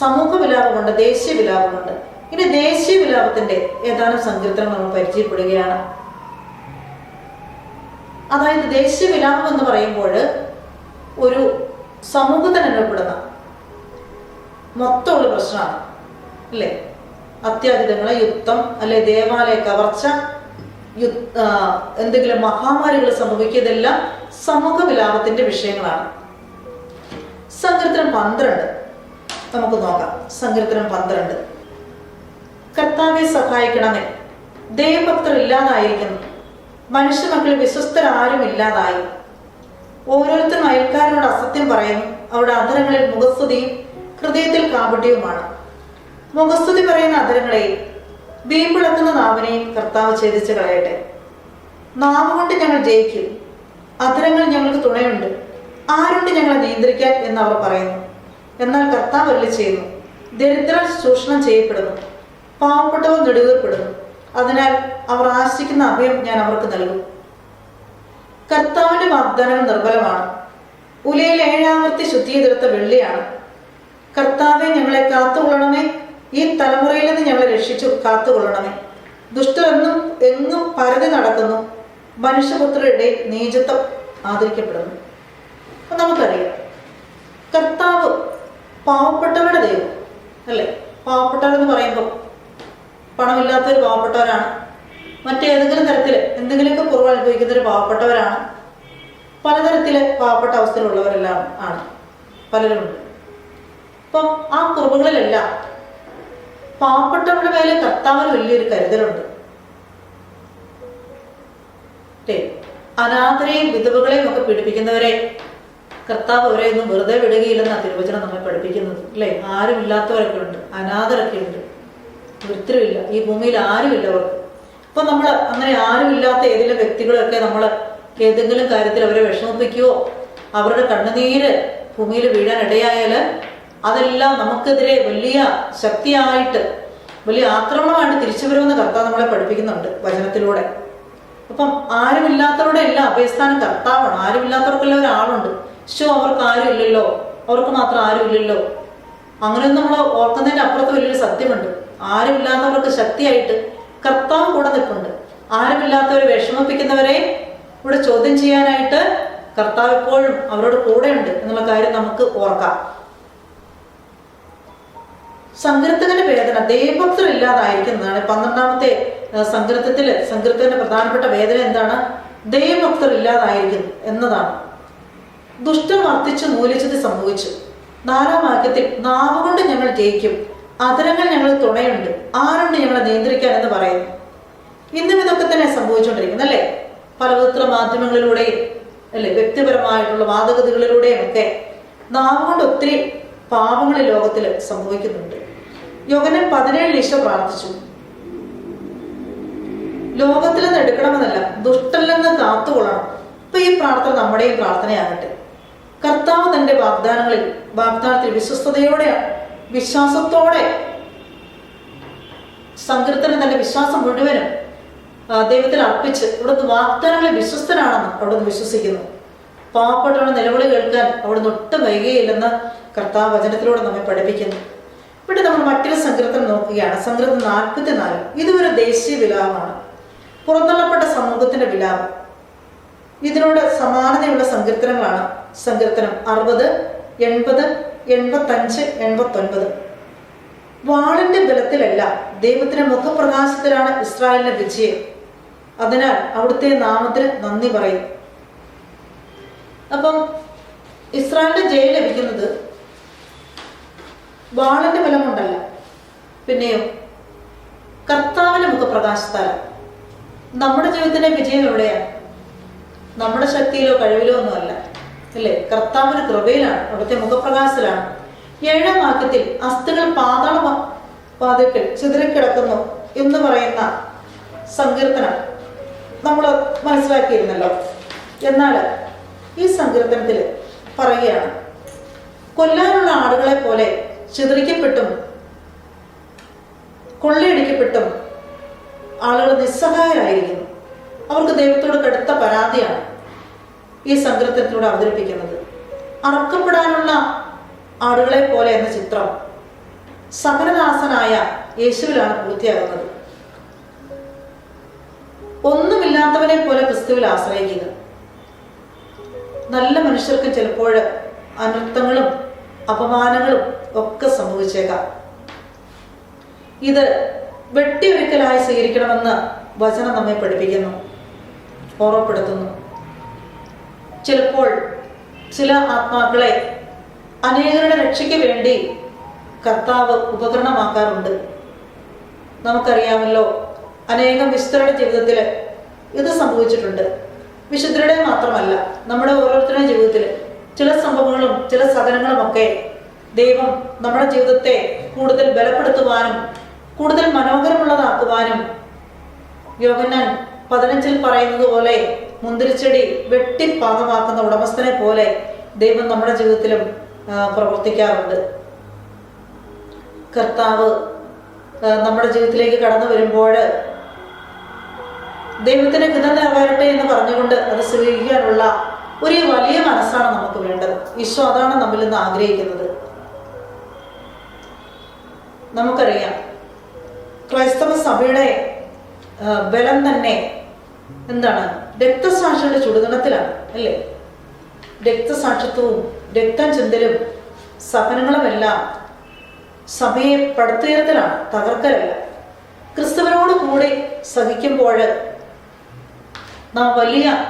സമൂഹ വിലാപമുണ്ട് ദേശീയ വിലാപമുണ്ട് ഇനി ദേശീയ വിലാപത്തിന്റെ ഏതാനും സങ്കീർത്തനം നമ്മൾ പരിചയപ്പെടുകയാണ്. അതായത് ദേശീയ വിലാപം എന്ന് പറയുമ്പോൾ ഒരു സമൂഹത്തിന് അനുഭവപ്പെടുന്ന മൊത്തമുള്ള പ്രശ്നമാണ് അല്ലേ? അത്യാഹിതങ്ങൾ യുദ്ധം അല്ലെ ദേവാലയ കവർച്ച എന്തെങ്കിലും മഹാമാരികൾ സംഭവിക്കുന്നതെല്ലാം സമൂഹ വിലാപത്തിന്റെ വിഷയങ്ങളാണ്. സങ്കീർത്തനം പന്ത്രണ്ട്. നമുക്ക് നോക്കാം. സങ്കീർത്തനം പന്ത്രണ്ട്. കർത്താവെ സഹായിക്കണമേ. ദൈവഭക്തർ ഇല്ലാതായിരിക്കുന്നു. മനുഷ്യമക്കളിൽ വിശ്വസ്തരാരും ഇല്ലാതായി. ഓരോരുത്തരും അയൽക്കാരനോട് അസത്യം പറയുന്നു അവരുടെ അധരങ്ങളിൽ മുഖസ്തുതിയും ഹൃദയത്തിൽ കാപട്യവുമാണ്. മുഖസ്തുതി പറയുന്ന അധരങ്ങളെയും വീമ്പിളക്കുന്ന നാവിനെയും കർത്താവ് ഛേദിച്ച് കളയട്ടെ. നാവ് കൊണ്ട് ഞങ്ങൾ ജയിക്കും. അധരങ്ങൾ ഞങ്ങൾക്ക് തുണയുണ്ട്. ആരുണ്ട് ഞങ്ങളെ നിയന്ത്രിക്കാൻ? എന്ന് അവർ പറയുന്നു. എന്നാൽ കർത്താവ് അല്ല ചെയ്യുന്നു ദരിദ്രർ ചൂഷണം ചെയ്യപ്പെടുന്നു പാവപ്പെട്ടവർ നെടുകപ്പെടുന്നു അതിനാൽ അവർ ആശിക്കുന്ന അഭയം ഞാൻ അവർക്ക് നൽകും. കർത്താവിന്റെ വാഗ്ദാനം നിർബലമാണ്. ഉലയിൽ ഏഴാമത്തെ ശുദ്ധീകൃത്ത വെള്ളിയാണ്. കർത്താവെ ഞങ്ങളെ കാത്തുകൊള്ളണമേ. ഈ തലമുറയിൽ നിന്ന് ഞങ്ങളെ രക്ഷിച്ചു കാത്തുകൊള്ളണമേ. ദുഷ്ടരെന്നും എങ്ങും പരതി നടക്കുന്നു. മനുഷ്യപുത്രരുടെ നീചത്വം ആദരിക്കപ്പെടുന്നു. നമുക്കറിയാം കർത്താവ് പാവപ്പെട്ടവരുടെ ദൈവം അല്ലേ? പാവപ്പെട്ടവരെന്ന് പറയുമ്പോൾ പണമില്ലാത്തവർ പാവപ്പെട്ടവരാണ്. മറ്റേതെങ്കിലും തരത്തിൽ എന്തെങ്കിലുമൊക്കെ കുറവ് അനുഭവിക്കുന്നവർ പാവപ്പെട്ടവരാണ്. പലതരത്തിൽ പാവപ്പെട്ട അവസ്ഥയിലുള്ളവരെല്ലാം ആണ്. പലരുമുണ്ട് അപ്പം ആ കുറവുകളിലെല്ലാം പാവപ്പെട്ടവരുടെ മേലെ കർത്താവിന് വലിയൊരു കരുതലുണ്ട്? അനാഥരെയും വിധവകളെയും ഒക്കെ പീഡിപ്പിക്കുന്നവരെ കർത്താവ് അവരെ ഒന്നും വെറുതെ വിടുകയില്ലെന്നാണ് തിരുവചനം നമ്മെ പഠിപ്പിക്കുന്നത് അല്ലേ? ആരും ഇല്ലാത്തവരൊക്കെ ഉണ്ട് അനാഥരൊക്കെ ഉണ്ട് ഒരുത്തരുമില്ല ഈ ഭൂമിയിൽ ആരുമില്ല അവർക്ക്. അപ്പൊ നമ്മൾ അങ്ങനെ ആരുമില്ലാത്ത ഏതെങ്കിലും വ്യക്തികളൊക്കെ നമ്മൾ ഏതെങ്കിലും കാര്യത്തിൽ അവരെ വിഷമിപ്പിക്കുകയോ അവരുടെ കണ്ണുനീര് ഭൂമിയിൽ വീഴാൻ ഇടയായാൽ അതെല്ലാം നമുക്കെതിരെ വലിയ ശക്തിയായിട്ട് വലിയ ആക്രമണമായിട്ട് തിരിച്ചു വരുമെന്ന് കർത്താവ് നമ്മളെ പഠിപ്പിക്കുന്നുണ്ട് വചനത്തിലൂടെ. അപ്പം ആരുമില്ലാത്തവരുടെ എല്ലാം അഭയസ്ഥാനം കർത്താവാണ്. ആരുമില്ലാത്തവർക്കെല്ലാം ഒരാളുണ്ട്. ശോ അവർക്ക് ആരും ഇല്ലല്ലോ. അവർക്ക് മാത്രം ആരും ഇല്ലല്ലോ. അങ്ങനെയൊന്നും നമ്മൾ ഓർക്കുന്നതിന്റെ അപ്പുറത്ത് വലിയൊരു സത്യമുണ്ട്. ആരുമില്ലാത്തവർക്ക് ശക്തിയായിട്ട് കർത്താവ് കൂടെ നിൽപ്പുണ്ട്. ആരുമില്ലാത്തവരെ വിഷമിപ്പിക്കുന്നവരെ ഇവിടെ ചോദ്യം ചെയ്യാനായിട്ട് കർത്താവ് എപ്പോഴും അവരോട് കൂടെയുണ്ട് എന്നുള്ള കാര്യം നമുക്ക് ഓർക്കാം. സങ്കീർത്തകന്റെ വേദന ദൈവഭക്തർ ഇല്ലാതായിരിക്കുന്നതാണ് പന്ത്രണ്ടാമത്തെ സങ്കീർത്തത്തിൽ സങ്കീർത്തകന്റെ പ്രധാനപ്പെട്ട വേദന എന്താണ്? ദൈവഭക്തർ ഇല്ലാതായിരിക്കുന്നു എന്നതാണ്. ദുഷ്ടം വർദ്ധിച്ചു മൂലിച്ചത് സംഭവിച്ചു. നാലാം വാക്യത്തിൽ നാവ് കൊണ്ട് ഞങ്ങൾ ജയിക്കും. അതരങ്ങൾ ഞങ്ങൾ തുണയുണ്ട്. ആരുണ്ട് ഞങ്ങളെ നിയന്ത്രിക്കാൻ എന്ന് പറയുന്നു. ഇന്നും ഇതൊക്കെ തന്നെ സംഭവിച്ചുകൊണ്ടിരിക്കുന്നു അല്ലേ? പലവിധ മാധ്യമങ്ങളിലൂടെയും അല്ലെ? വ്യക്തിപരമായിട്ടുള്ള വാദഗതികളിലൂടെയും ഒക്കെ നാവ് കൊണ്ട് ഒത്തിരി പാപങ്ങൾ ലോകത്തിൽ സംഭവിക്കുന്നുണ്ട്. യോഗനൻ പതിനേഴ് ഈശോ പ്രാർത്ഥിച്ചു. ലോകത്തിൽ നിന്ന് എടുക്കണമെന്നല്ല ദുഷ്ടല്ലെന്ന് കാത്തുകൊള്ളണം. അപ്പൊ ഈ പ്രാർത്ഥന നമ്മുടെയും പ്രാർത്ഥനയാകട്ടെ. കർത്താവ് തന്റെ വാഗ്ദാനങ്ങളിൽ വാഗ്ദാനത്തിൽ വിശ്വസ്തയോടെ വിശ്വാസത്തോടെ സങ്കീർത്തനം തന്റെ വിശ്വാസം മുഴുവനും ദൈവത്തിൽ അർപ്പിച്ച് ഇവിടുന്ന് വാഗ്ദാനങ്ങളിൽ വിശ്വസ്തനാണെന്ന് അവിടുന്ന് വിശ്വസിക്കുന്നു. പാവപ്പെട്ടവരുടെ നിലവിളി കേൾക്കാൻ അവിടുന്ന് ഒട്ടും വൈകുകയില്ലെന്ന് കർത്താവ് വചനത്തിലൂടെ നമ്മെ പഠിപ്പിക്കുന്നു. ഇവിടെ നമ്മൾ മറ്റൊരു സങ്കീർത്തനം നോക്കുകയാണ്. സങ്കീർത്തനം നാൽപ്പത്തി നാല് ഇതൊരു ദേശീയ വിലാപമാണ്. പുറന്തള്ളപ്പെട്ട സമൂഹത്തിന്റെ വിലാപം. ഇതിനോട് സമാനതയുള്ള സങ്കീർത്തനങ്ങളാണ് സങ്കീർത്തനം അറുപത് എൺപത് എൺപത്തഞ്ച് എൺപത്തൊൻപത്. വാളിന്റെ ബലത്തിലല്ല ദൈവത്തിന്റെ മുഖപ്രകാശത്തിലാണ് ഇസ്രായേലിന്റെ വിജയം. അതിനാൽ അവിടുത്തെ നാമത്തിന് നന്ദി പറയും. അപ്പം ഇസ്രായേലിന്റെ ജയം ലഭിക്കുന്നത് വാളിന്റെ ബലം കൊണ്ടല്ല പിന്നെയോ കർത്താവിന്റെ മുഖപ്രകാശത്താല നമ്മുടെ ജീവിതത്തിന്റെ വിജയം എവിടെയാണ്? നമ്മുടെ ശക്തിയിലോ കഴിവിലോ ഒന്നുമല്ല. അല്ലേ? കർത്താവിന്റെ കൃപയിലാണ് അവിടുത്തെ മുഖപ്രകാശത്തിലാണ്. ഏഴാം വാക്യത്തിൽ അസ്ഥികൾ പാതാള പാതക്കൾ ചിതറിക്കിടക്കുന്നു എന്ന് പറയുന്ന സങ്കീർത്തനം നമ്മൾ മനസ്സിലാക്കിയിരുന്നല്ലോ. എന്നാൽ ഈ സങ്കീർത്തനത്തിൽ പറയുകയാണ് കൊല്ലാനുള്ള ആടുകളെ പോലെ ചിതറിക്കപ്പെട്ടും കൊള്ളയടിക്കപ്പെട്ടും ആളുകൾ നിസ്സഹായരായിരിക്കുന്നു. അവർക്ക് ദൈവത്തോട് കടുത്ത പരാതിയാണ്. ഈ സങ്കീർത്തനത്തിലൂടെ അവതരിപ്പിക്കുന്നത്. അറക്കപ്പെടാനുള്ള ആടുകളെ പോലെ എന്ന ചിത്രം സകലദാസനായ യേശുവിലാണ് പൂർത്തിയാകുന്നത്. ഒന്നുമില്ലാത്തവനെ പോലെ ക്രിസ്തുവിൽ ആശ്രയിക്കുക നല്ല മനുഷ്യർക്ക് ചിലപ്പോൾ അനർത്ഥങ്ങളും അപമാനങ്ങളും ഒക്കെ സംഭവിച്ചേക്കാം. ഇത് വെട്ടിയൊരിക്കലായി സ്വീകരിക്കണമെന്ന് വചനം നമ്മെ പഠിപ്പിക്കുന്നു ഓർമ്മപ്പെടുത്തുന്നു. ചിലപ്പോൾ ചില ആത്മാക്കളെ അനേകരുടെ രക്ഷയ്ക്ക് വേണ്ടി കർത്താവ് ഉപകരണമാക്കാറുണ്ട്. നമുക്കറിയാമല്ലോ അനേകം വിശുദ്ധരുടെ ജീവിതത്തിൽ ഇത് സംഭവിച്ചിട്ടുണ്ട്. വിശുദ്ധരുടെ മാത്രമല്ല നമ്മുടെ ഓരോരുത്തരുടെ ജീവിതത്തിൽ ചില സംഭവങ്ങളും ചില സഹനങ്ങളും ഒക്കെ ദൈവം നമ്മുടെ ജീവിതത്തെ കൂടുതൽ ബലപ്പെടുത്തുവാനും കൂടുതൽ മനോഹരമുള്ളതാക്കുവാനും യോഗന്നാൻ പതിനഞ്ചിൽ പറയുന്നത് പോലെ മുന്തിരിച്ചെടി വെട്ടിപ്പാകമാക്കുന്ന ഉടമസ്ഥനെ പോലെ ദൈവം നമ്മുടെ ജീവിതത്തിലും പ്രവർത്തിക്കാറുണ്ട്. കർത്താവ് നമ്മുടെ ജീവിതത്തിലേക്ക് കടന്നു വരുമ്പോൾ ദൈവത്തിന് നിറവേറട്ടെ എന്ന് പറഞ്ഞുകൊണ്ട് അത് സ്വീകരിക്കാനുള്ള ഒരു വലിയ മനസ്സാണ് നമുക്ക് വേണ്ടത്. ഈശോ അതാണ് നമ്മിൽ നിന്ന് ആഗ്രഹിക്കുന്നത്. നമുക്കറിയാം ക്രൈസ്തവ സഭയുടെ ബലം തന്നെ എന്താണ്? രക്തസാക്ഷിയുടെ ചുടുകണത്തിലാണ് അല്ലേ? രക്തസാക്ഷിത്വവും രക്തം ചിന്തലും സഹനങ്ങളുമെല്ലാം സഭയെ പടുത്തുയർത്തലാണ് തകർക്കലല്ല. ക്രിസ്തുവിനോട് കൂടെ സഹിക്കുമ്പോൾ നാം വലിയ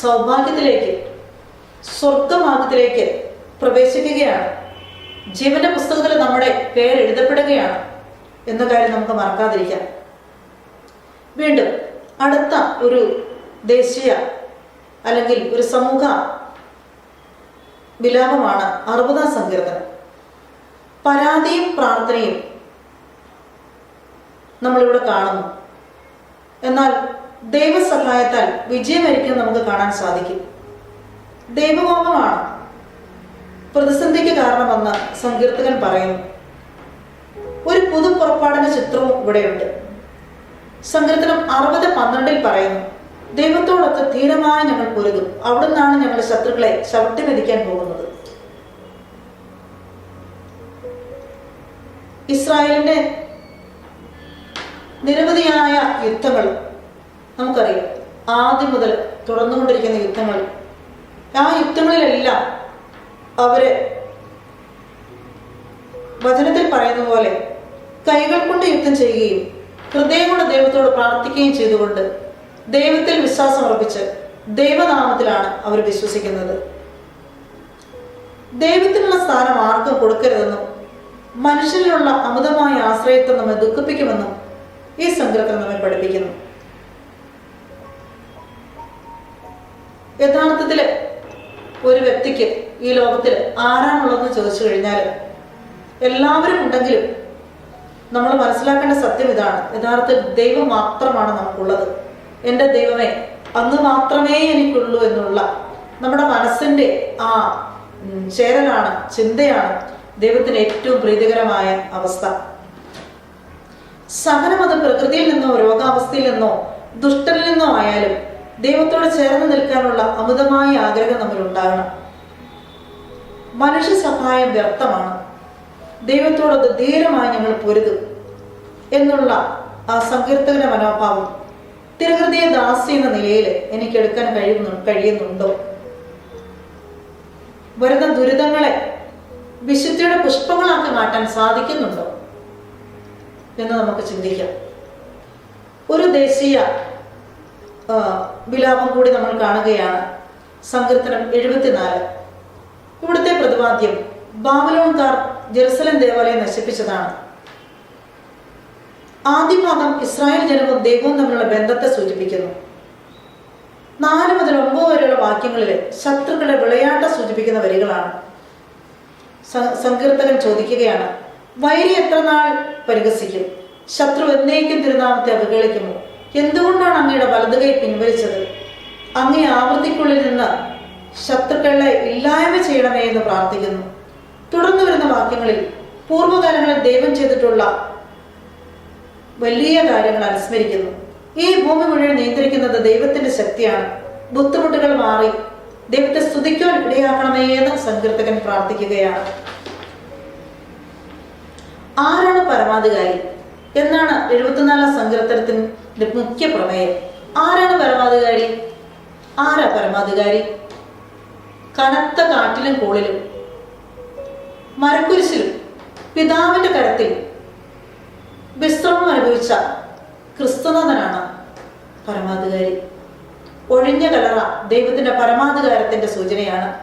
സൗഭാഗ്യത്തിലേക്ക് സ്വർഗമാർഗത്തിലേക്ക് പ്രവേശിക്കുകയാണ്. ജീവന്റെ പുസ്തകത്തിൽ നമ്മുടെ പേര് എഴുതപ്പെടുകയാണ് എന്ന കാര്യം നമുക്ക് മറക്കാതിരിക്കാം. വീണ്ടും അടുത്ത ഒരു ദേശീയ അല്ലെങ്കിൽ ഒരു സമൂഹ വിലാപമാണ് അറുപതാം സങ്കീർത്തനം. പരാതിയും പ്രാർത്ഥനയും നമ്മളിവിടെ കാണുന്നു. എന്നാൽ ദൈവസഹായത്താൽ വിജയമായിരിക്കും നമുക്ക് കാണാൻ സാധിക്കും. ദൈവകോപമാണ് പ്രതിസന്ധിക്ക് കാരണമെന്ന് സങ്കീർത്തകൻ പറയുന്നു. ഒരു പുതു പുറപ്പാടിന്റെ ചിത്രവും ഇവിടെയുണ്ട്. സങ്കീർത്തനം അറുപത് പന്ത്രണ്ടിൽ പറയുന്നു. ദൈവത്തോടൊത്ത് ധീരമായി ഞങ്ങൾ പൊരുതും. അവിടുന്നാണ് ഞങ്ങളുടെ ശത്രുക്കളെ ചവിട്ടി മെതിക്കാൻ പോകുന്നത്. ഇസ്രായേലിന്റെ നിരവധിയായ യുദ്ധങ്ങൾ നമുക്കറിയാം. ആദ്യം മുതൽ തുടർന്നുകൊണ്ടിരിക്കുന്ന യുദ്ധങ്ങൾ. ആ യുദ്ധങ്ങളിലെല്ലാം അവർ വചനത്തിൽ പറയുന്ന പോലെ കൈകൾ കൊണ്ട് യുദ്ധം ചെയ്യുകയും ഹൃദയം കൊണ്ട് ദൈവത്തോട് പ്രാർത്ഥിക്കുകയും ചെയ്തുകൊണ്ട് ദൈവത്തിൽ വിശ്വാസം അർപ്പിച്ച് ദൈവനാമത്തിലാണ് അവർ വിശ്വസിക്കുന്നത്. ദൈവത്തിനുള്ള സ്ഥാനം ആർക്കും കൊടുക്കരുതെന്നും മനുഷ്യനിലുള്ള അമിതമായ ആശ്രയത്വം നമ്മെ ദുഃഖിപ്പിക്കുമെന്നും ഈ സങ്കീർത്തനം നമ്മെ പഠിപ്പിക്കുന്നു. യഥാർത്ഥത്തിൽ ഒരു വ്യക്തിക്ക് ഈ ലോകത്തിൽ ആരാണുള്ളതെന്ന് ചോദിച്ചു കഴിഞ്ഞാൽ എല്ലാവരും ഉണ്ടെങ്കിലും നമ്മൾ മനസ്സിലാക്കേണ്ട സത്യം ഇതാണ്. യഥാർത്ഥത്തിൽ ദൈവം മാത്രമാണ് നമുക്കുള്ളത്. എന്റെ ദൈവമേ അന്ന് മാത്രമേ എനിക്കുള്ളൂ എന്നുള്ള നമ്മുടെ മനസ്സിന്റെ ആ ചേരലാണ് ചിന്തയാണ് ദൈവത്തിന് ഏറ്റവും പ്രീതികരമായ അവസ്ഥ. സഹനം അത് പ്രകൃതിയിൽ നിന്നോ രോഗാവസ്ഥയിൽ നിന്നോ ദുഷ്ടനിൽ നിന്നോ ആയാലും ദൈവത്തോട് ചേർന്ന് നിൽക്കാനുള്ള അമിതമായ ആഗ്രഹം നമ്മൾ ഉണ്ടാകണം. മനുഷ്യ സഹായം വ്യർത്ഥമാണ്. ദൈവത്തോടൊത്ത് ധീരമായി ഞങ്ങൾ പൊരുതും എന്നുള്ള ആ സങ്കീർത്തകന മനോഭാവം തിരുഹൃദയ ദാസി എന്ന നിലയിൽ എനിക്ക് എടുക്കാൻ കഴിയുന്നു കഴിയുന്നുണ്ടോ? വരുന്ന ദുരിതങ്ങളെ വിശുദ്ധിയുടെ പുഷ്പങ്ങളാക്കി മാറ്റാൻ സാധിക്കുന്നുണ്ടോ എന്ന് നമുക്ക് ചിന്തിക്കാം. ഒരു ദേശീയ വിലാപം കൂടി നമ്മൾ കാണുകയാണ്. സങ്കീർത്തനം എഴുപത്തിനാല്. ഇവിടുത്തെ പ്രതിപാദ്യം ബാബലോൺകാർ ജെറുസലം ദേവാലയം നശിപ്പിച്ചതാണ്. ആദ്യ ഭാഗം ഇസ്രായേൽ ജനവും ദൈവവും തമ്മിലുള്ള ബന്ധത്തെ സൂചിപ്പിക്കുന്നു. നാല് മുതൽ ഒമ്പത് വരെയുള്ള വാക്യങ്ങളിൽ ശത്രുക്കളെ വിളയാട്ടം സൂചിപ്പിക്കുന്ന വരികളാണ്. സങ്കീർത്തകൻ ചോദിക്കുകയാണ് വൈരി എത്ര നാൾ പരിഹസിക്കും? ശത്രു എന്നേക്കും തിരുനാമത്തെ അവഗണിക്കുമോ എന്തുകൊണ്ടാണ് അങ്ങയുടെ വലതുകൈ പിൻവലിച്ചത്? അങ്ങേ ആവർത്തിക്കുള്ളിൽ നിന്ന് ശത്രുക്കളെ ഇല്ലായ്മ ചെയ്യണമേ എന്ന് പ്രാർത്ഥിക്കുന്നു. തുടർന്നു വരുന്ന വാക്യങ്ങളിൽ പൂർവകാലങ്ങളിൽ ദൈവം ചെയ്തിട്ടുള്ള വലിയ കാര്യങ്ങൾ അനുസ്മരിക്കുന്നു. ഈ ഭൂമി മുഴുവൻ നിയന്ത്രിക്കുന്നത് ദൈവത്തിന്റെ ശക്തിയാണ്. ബുദ്ധിമുട്ടുകൾ മാറി. ദൈവത്തെ സ്തുതിക്കാൻ ഇടയാക്കണമേ എന്ന് സങ്കീർത്തകൻ പ്രാർത്ഥിക്കുകയാണ്. ആരാണ് പരമാധികാരി? എന്നാണ് എഴുപത്തിനാലാം സങ്കീർത്തനത്തിന്റെ മുഖ്യ പ്രമേയം. ആരാണ് പരമാധികാരി? ആരാ പരമാധികാരി? കനത്ത കാട്ടിലും കോളിലും മരക്കുരിശിലും പിതാവിന്റെ കരത്തിൽ വിശ്രമം അനുഭവിച്ച ക്രിസ്തുനാഥനാണ് പരമാധികാരി. ഒഴിഞ്ഞ കലറ ദൈവത്തിന്റെ പരമാധികാരത്തിന്റെ സൂചനയാണ്.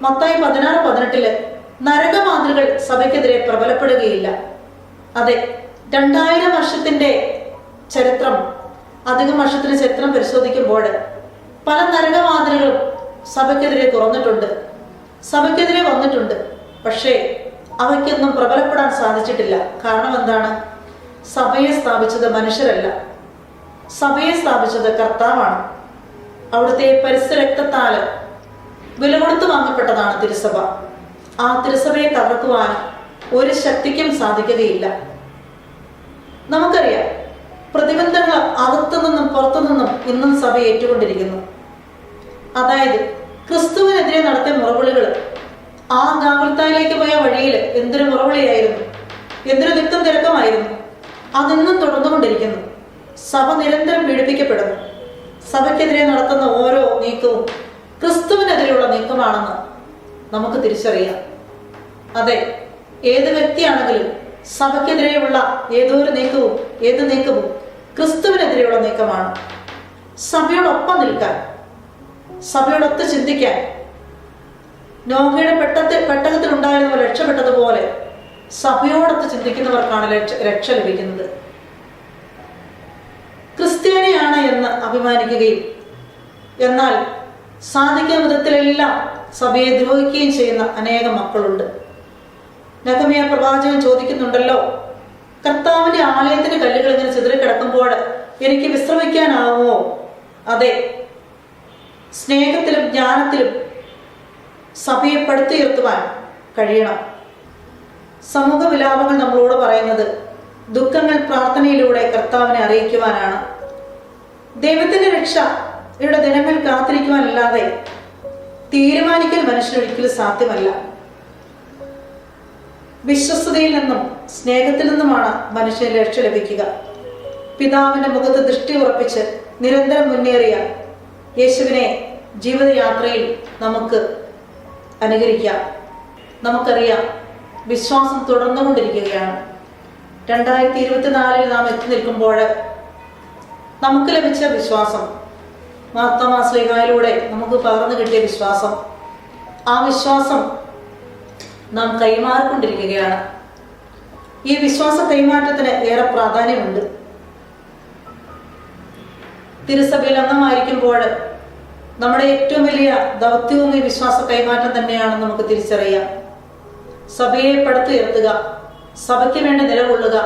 മത്തായി പതിനാറ് പതിനെട്ടിൽ നരകമാതൃകൾ സഭയ്ക്കെതിരെ പ്രബലപ്പെടുകയില്ല. അതെ രണ്ടായിരം വർഷത്തിന്റെ ചരിത്രം അധികം വർഷത്തിന്റെ ചരിത്രം പരിശോധിക്കുമ്പോൾ പല നരകമാതൃകളും സഭയ്ക്കെതിരെ തുറന്നിട്ടുണ്ട്. സഭയ്ക്കെതിരെ വന്നിട്ടുണ്ട്. പക്ഷേ അവയ്ക്കൊന്നും പ്രബലപ്പെടാൻ സാധിച്ചിട്ടില്ല. കാരണം എന്താണ്? സഭയെ സ്ഥാപിച്ചത് മനുഷ്യരല്ല. സഭയെ സ്ഥാപിച്ചത് കർത്താവാണ്. അവിടുത്തെ പരിസരക്തത്താൽ വില കൊടുത്തു വാങ്ങപ്പെട്ടതാണ് തിരുസഭ. ആ തിരുസഭയെ തകർക്കുവാൻ ഒരു ശക്തിക്കും സാധിക്കുകയില്ല. നമുക്കറിയാം പ്രതിബന്ധങ്ങൾ അകത്തു നിന്നും പുറത്തു നിന്നും ഇന്നും സഭ ഏറ്റുകൊണ്ടിരിക്കുന്നു. അതായത് ക്രിസ്തുവിനെതിരെ നടത്തിയ മുറവിളികൾ ആ ഗാവൽത്തായിലേക്ക് പോയ വഴിയിൽ എന്തൊരു മുറവിളിയായിരുന്നു. എന്തൊരു തിക്കും തിരക്കമായിരുന്നു. അതിന്നും തുടർന്നുകൊണ്ടിരിക്കുന്നു. സഭ നിരന്തരം പീഡിപ്പിക്കപ്പെടുന്നു. സഭയ്ക്കെതിരെ നടത്തുന്ന ഓരോ നീക്കവും ക്രിസ്തുവിനെതിരെയുള്ള നീക്കമാണെന്ന് നമുക്ക് തിരിച്ചറിയാം. അതെ ഏത് വ്യക്തിയാണെങ്കിലും സഭയ്ക്കെതിരെയുള്ള ഏതോ ഒരു നീക്കവും ഏത് നീക്കവും ക്രിസ്തുവിനെതിരെയുള്ള നീക്കമാണ്. സഭയോടൊപ്പം നിൽക്കാൻ സഭയോടൊത്ത് ചിന്തിക്കാൻ നോഹയുടെ പെട്ടത്തിൽ ഉണ്ടായിരുന്നവർ രക്ഷപ്പെട്ടതുപോലെ സഭയോടൊത്ത് ചിന്തിക്കുന്നവർക്കാണ് രക്ഷ ലഭിക്കുന്നത്. ക്രിസ്ത്യാനിയാണ് എന്ന് അഭിമാനിക്കുകയും എന്നാൽ സാധിക്കുന്ന വിധത്തിലെല്ലാം സഭയെ ദ്രോഹിക്കുകയും ചെയ്യുന്ന അനേകം മക്കളുണ്ട്. നഗമിയ പ്രവാചകൻ ചോദിക്കുന്നുണ്ടല്ലോ കർത്താവിന്റെ ആലയത്തിന്റെ കല്ലുകൾ ഇങ്ങനെ ചിതറിക്കിടക്കുമ്പോൾ എനിക്ക് വിശ്രമിക്കാനാവുമോ? അതെ സ്നേഹത്തിലും ജ്ഞാനത്തിലും സഭയെ പടുത്തുയർത്തുവാൻ കഴിയണം. സമൂഹ വിലാപങ്ങൾ നമ്മളോട് പറയുന്നത് ദുഃഖങ്ങൾ പ്രാർത്ഥനയിലൂടെ കർത്താവിനെ അറിയിക്കുവാനാണ്. ദൈവത്തിന്റെ രക്ഷ ഇവിടെ ദിനങ്ങൾ കാത്തിരിക്കുവാനല്ലാതെ തീരുമാനിക്കൽ മനുഷ്യനൊരിക്കലും സാധ്യമല്ല. വിശ്വസ്തയിൽ നിന്നും സ്നേഹത്തിൽ നിന്നുമാണ് മനുഷ്യന് രക്ഷ ലഭിക്കുക. പിതാവിന്റെ മുഖത്ത് ദൃഷ്ടി ഉറപ്പിച്ച് നിരന്തരം മുന്നേറിയ യേശുവിനെ ജീവിതയാത്രയിൽ നമുക്ക് അനുകരിക്കാം. നമുക്കറിയാം വിശ്വാസം തുടർന്നുകൊണ്ടിരിക്കുകയാണ്. രണ്ടായിരത്തി ഇരുപത്തിനാലിൽ നാം എത്തി നിൽക്കുമ്പോൾ നമുക്ക് ലഭിച്ച വിശ്വാസം മാർത്തമാശ്ലീഹായിലൂടെ നമുക്ക് പകർന്നു കിട്ടിയ വിശ്വാസം ആ വിശ്വാസം നാം കൈമാറിക്കൊണ്ടിരിക്കുകയാണ്. ഈ വിശ്വാസ കൈമാറ്റത്തിന് ഏറെ പ്രാധാന്യമുണ്ട്. തിരുസഭയിൽ അംഗമായിരിക്കുമ്പോൾ നമ്മുടെ ഏറ്റവും വലിയ ദൗത്യവും ഈ വിശ്വാസ കൈമാറ്റം തന്നെയാണെന്ന് നമുക്ക് തിരിച്ചറിയാം. സഭയെ പടുത്തുയർത്തുക സഭയ്ക്ക് വേണ്ടി നിലകൊള്ളുക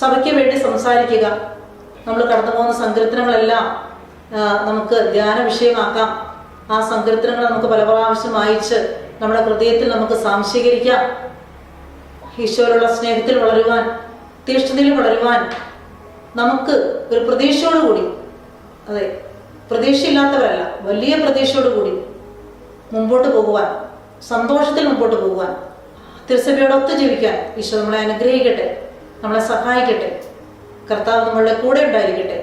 സഭയ്ക്ക് വേണ്ടി സംസാരിക്കുക. നമ്മൾ കടന്നു പോകുന്ന സങ്കീർത്തനങ്ങളെല്ലാം നമുക്ക് ധ്യാന വിഷയമാക്കാം. ആ സങ്കീർത്തനങ്ങൾ നമുക്ക് പല പ്രാവശ്യം വായിച്ച് നമ്മുടെ ഹൃദയത്തിൽ നമുക്ക് സാംശീകരിക്കാം ഈശോയിലുള്ള സ്നേഹത്തിൽ വളരുവാൻ തീഷ്ണതയിൽ വളരുവാൻ നമുക്ക് ഒരു പ്രതീക്ഷയോടുകൂടി അതെ പ്രതീക്ഷയില്ലാത്തവരല്ല. വലിയ പ്രതീക്ഷയോടുകൂടി മുമ്പോട്ട് പോകുവാൻ സന്തോഷത്തിൽ മുമ്പോട്ട് പോകുവാൻ തിരുസഭയോടൊത്ത് ജീവിക്കാൻ ഈശോ നമ്മളെ അനുഗ്രഹിക്കട്ടെ നമ്മളെ സഹായിക്കട്ടെ കർത്താവ് നമ്മളുടെ കൂടെ ഉണ്ടായിരിക്കട്ടെ.